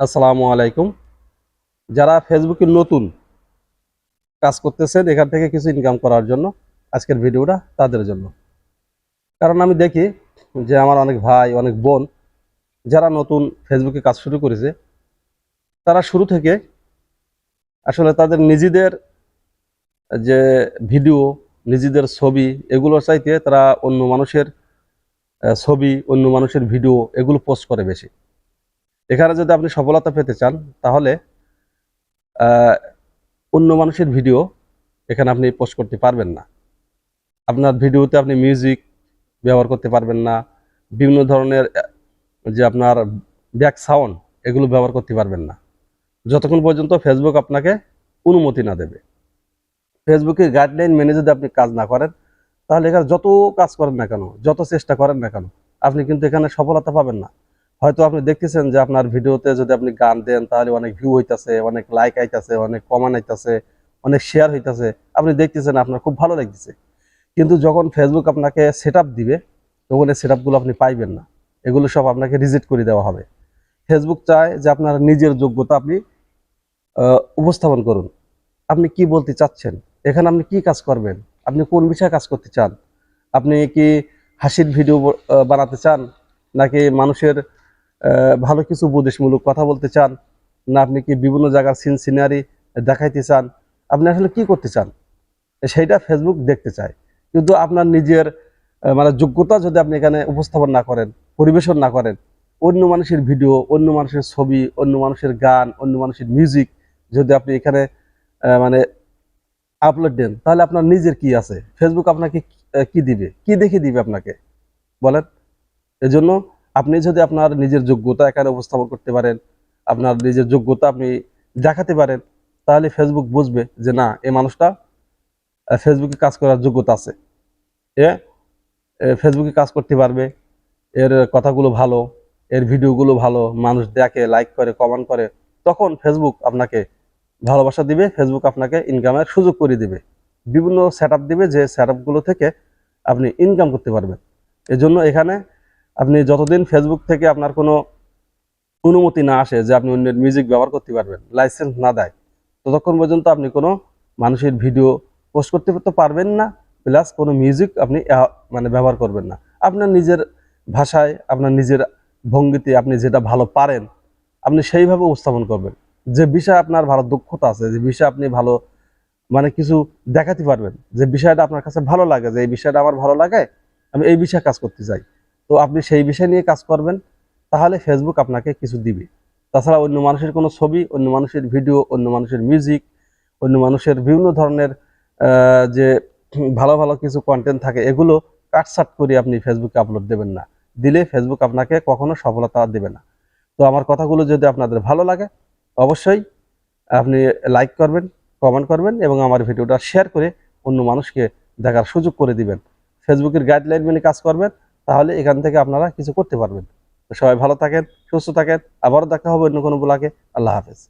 আসসালামু আলাইকুম। যারা ফেসবুকে নতুন কাজ করতেছেন এখান থেকে কিছু ইনকাম করার জন্য আজকের ভিডিওটা তাদের জন্য। কারণ আমি দেখি যে আমার অনেক ভাই, অনেক বোন যারা নতুন ফেসবুকে কাজ শুরু করেছে, তারা শুরু থেকে আসলে তাদের নিজেদের যে ভিডিও, নিজেদের ছবি, এগুলোর চাইতে তারা অন্য মানুষের ছবি, অন্য মানুষের ভিডিও এগুলো পোস্ট করে বেশি। এখানে যদি আপনি সফলতা পেতে চান, তাহলে অন্য মানুষের ভিডিও এখানে আপনি পোস্ট করতে পারবেন না। আপনার ভিডিওতে আপনি মিউজিক ব্যবহার করতে পারবেন না। বিভিন্ন ধরনের, যে আপনার ব্যাক সাউন্ড, এগুলো ব্যবহার করতে পারবেন না। যতক্ষণ পর্যন্ত ফেসবুক আপনাকে অনুমতি না দেবে। ফেসবুকের গাইডলাইন মেনে যদি আপনি কাজ না করেন, তাহলে এখানে যত কাজ করেন না কেন, যত চেষ্টা করেন না কেন, আপনি কিন্তু এখানে সফলতা পাবেন না। হয়তো আপনি দেখতেছেন যে আপনার ভিডিওতে যদি আপনি গান দেন, তাহলে অনেক ভিউ হইতাছে, অনেক লাইক আইতাছে, অনেক কমান আইতাছে, অনেক শেয়ার হইতাছে। আপনি দেখতেছেন আপনার খুব ভালো লাগতেছে। কিন্তু যখন ফেসবুক আপনাকে সেট দিবে, তখন এই সেট আপনি পাইবেন না। এগুলো সব আপনাকে রিজেক্ট করে দেওয়া হবে। ফেসবুক চায় যে আপনার নিজের যোগ্যতা আপনি উপস্থাপন করুন। আপনি কি বলতে চাচ্ছেন? এখানে আপনি কি কাজ করবেন? আপনি কোন বিষয়ে কাজ করতে চান? আপনি কি হাসির ভিডিও বানাতে চান? নাকি মানুষের ভালো কিছু উপদেশমূলক কথা বলতে চান না আপনি কি বিভিন্ন জায়গার সিন সিনারি দেখাইতে চান, আপনি আসলে কি করতে চান, সেইটা ফেসবুক দেখতে চায়। কিন্তু আপনার নিজের মানে যোগ্যতা যদি আপনি এখানে উপস্থাপন না করেন, পরিবেশন না করেন, অন্য মানুষের ভিডিও, অন্য মানুষের ছবি, অন্য মানুষের গান, অন্য মানুষের মিউজিক যদি আপনি এখানে মানে আপলোড দেন, তাহলে আপনার নিজের কি আছে? ফেসবুক আপনাকে কি দিবে? কি দেখে দিবে আপনাকে? বলেন। এজন্য আপনি যদি আপনার নিজের যোগ্যতা এখানে উপস্থাপন করতে পারেন, আপনার নিজের যোগ্যতা আপনি দেখাতে পারেন, তাহলে ফেসবুক বুঝবে যে না এই মানুষটা ফেসবুকে কাজ করার যোগ্যতা আছে। এ এ ফেসবুকে কাজ করতে পারবে, এর কথাগুলো ভালো, এর ভিডিওগুলো ভালো, মানুষ দেখে লাইক করে কমেন্ট করে, তখন ফেসবুক আপনাকে ভালোবাসা দিবে ফেসবুক আপনাকে ইনকামের সুযোগ করে দিবে। বিভিন্ন সেট দিবে যে সেট থেকে আপনি ইনকাম করতে পারবেন। এজন্য এখানে আপনি যতদিন ফেসবুক থেকে আপনার কোনো অনুমতি না আসে যে আপনি অন্যের মিউজিক ব্যবহার করতে পারবেন লাইসেন্স না দেয়, ততক্ষণ পর্যন্ত আপনি কোনো মানুষের ভিডিও পোস্ট করতে তো পারবেন না প্লাস কোনো মিউজিক আপনি মানে ব্যবহার করবেন না। আপনার নিজের ভাষায়, আপনার নিজের ভঙ্গিতে আপনি যেটা ভালো পারেন, আপনি সেইভাবে উপস্থাপন করবেন। যে বিষয়ে আপনার ভালো দক্ষতা আছে, যে বিষয়ে আপনি ভালো মানে কিছু দেখাতে পারবেন, যে বিষয়টা আপনার কাছে ভালো লাগে, যে এই বিষয়টা আমার ভালো লাগে, আমি এই বিষয়ে কাজ করতে চাই। তো আপনি সেই বিষয় নিয়ে কাজ করবেন, তাহলে ফেসবুক আপনাকে কিছু দিবে। তাছাড়া অন্য মানুষের কোনো ছবি, অন্য মানুষের ভিডিও অন্য মানুষের মিউজিক অন্য মানুষের বিভিন্ন ধরনের যে ভালো ভালো কিছু কন্টেন্ট থাকে, এগুলো কাটসাট করে আপনি ফেসবুকে আপলোড দেবেন না। দিলে ফেসবুক আপনাকে কখনো সফলতা দেবে না। তো আমার কথাগুলো যদি আপনাদের ভালো লাগে, অবশ্যই আপনি লাইক করবেন কমেন্ট করবেন এবং আমার ভিডিওটা শেয়ার করে অন্য মানুষকে দেখার সুযোগ করে দিবেন। ফেসবুকের গাইডলাইন মেনে কাজ করবেন তাহলে এখান থেকে আপনারা কিছু করতে পারবেন। সবাই ভালো থাকেন, সুস্থ থাকেন। আবারও দেখা হবে অন্য কোনো ব্লকে আল্লাহ হাফেজ।